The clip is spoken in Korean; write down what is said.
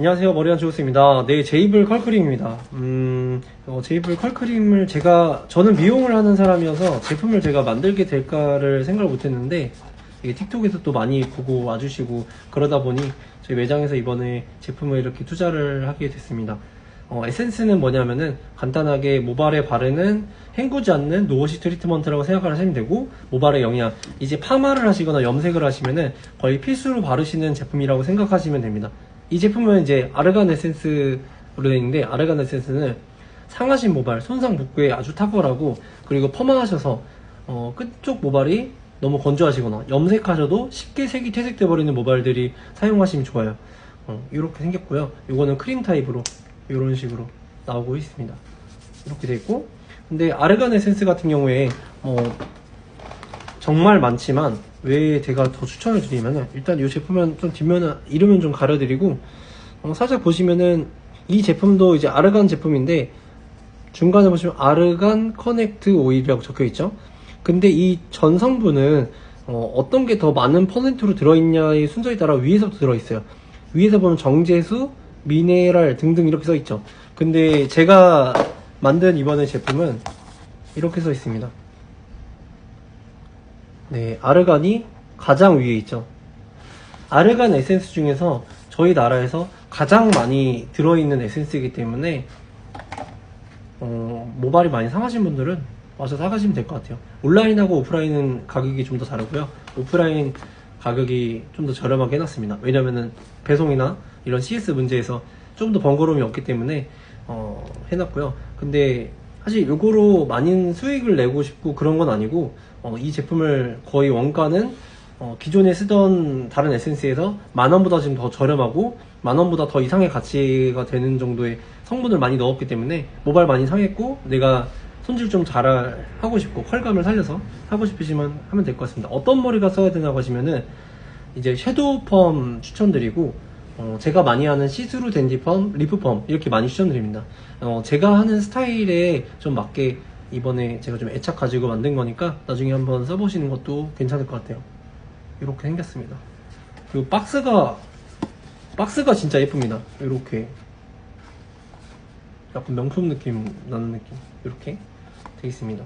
안녕하세요. 머리한 조우스입니다. 네 제이블 컬크림입니다. 음 어, 제이블 컬크림을 제가 저는 미용을 하는 사람이어서 제품을 제가 만들게 될까를 생각을 못했는데 틱톡에서 또 많이 보고 와주시고 그러다 보니 저희 매장에서 이번에 제품을 이렇게 투자를 하게 됐습니다. 어, 에센스는 뭐냐면은 간단하게 모발에 바르는 헹구지 않는 노워시 트리트먼트라고 생각을 하시면 되고 모발의 영양. 이제 파마를 하시거나 염색을 하시면은 거의 필수로 바르시는 제품이라고 생각하시면 됩니다 이 제품은 이제 아르간 에센스로 되어 있는데 아르간 에센스는 상하신 모발 손상 복구에 아주 탁월하고 그리고 펌하셔서 어, 끝쪽 모발이 너무 건조하시거나 염색하셔도 쉽게 색이 퇴색돼 버리는 모발들이 사용하시면 좋아요. 어, 이렇게 생겼고요. 이거는 크림 타입으로 이런 식으로 나오고 있습니다. 이렇게 돼 있고. 근데 아르간 에센스 같은 경우에 어, 정말 많지만 왜 제가 더 추천을 드리면은 일단 이 제품은 좀 뒷면은 이름은 좀 가려드리고 어, 살짝 보시면은 이 제품도 이제 아르간 제품인데 중간에 보시면 아르간 커넥트 오일이라고 적혀 있죠. 근데 이 전 성분은 어, 떤 게 더 많은 퍼센트로 들어있냐의 순서에 따라 위에서부터 들어있어요. 위에서 보면 정제수, 미네랄 등등 이렇게 써 있죠. 근데 제가 만든 이번에 제품은 이렇게 써 있습니다. 네, 아르간이 가장 위에 있죠. 아르간 에센스 중에서 저희 나라에서 가장 많이 들어있는 에센스이기 때문에 어, 모발이 많이 상하신 분들은 와서 사가시면 될 것 같아요. 온라인하고 오프라인은 가격이 좀 더 다르고요. 오프라인 가격이 좀 더 저렴하게 해놨습니다. 왜냐면은 배송이나 이런 CS 문제에서 좀 더 번거로움이 없기 때문에 어, 해놨고요. 근데 사실 요거로 많은 수익을 내고 싶고 그런 건 아니고 어, 이 제품을 거의 원가는 어, 기존에 쓰던 다른 에센스에서 만 원보다 지금 더 저렴하고 만 원보다 더 이상의 가치가 되는 정도의 성분을 많이 넣었기 때문에 모발 많이 상했고 내가 손질 좀 잘 하고 싶고 컬감을 살려서 하고 싶으시면 하면 될 것 같습니다. 어떤 머리가 써야 되냐고 하시면은 이제 섀도우 펌 추천드리고 어, 제가 많이 하는 시스루 댄디 펌, 리프 펌 이렇게 많이 추천드립니다. 어, 제가 하는 스타일에 좀 맞게 이번에 제가 좀 애착 가지고 만든 거니까 나중에 한번 써보시는 것도 괜찮을 것 같아요. 이렇게 생겼습니다. 그리고 박스가 박스가 진짜 예쁩니다. 이렇게 약간 명품 느낌 나는 느낌 이렇게 되어 있습니다.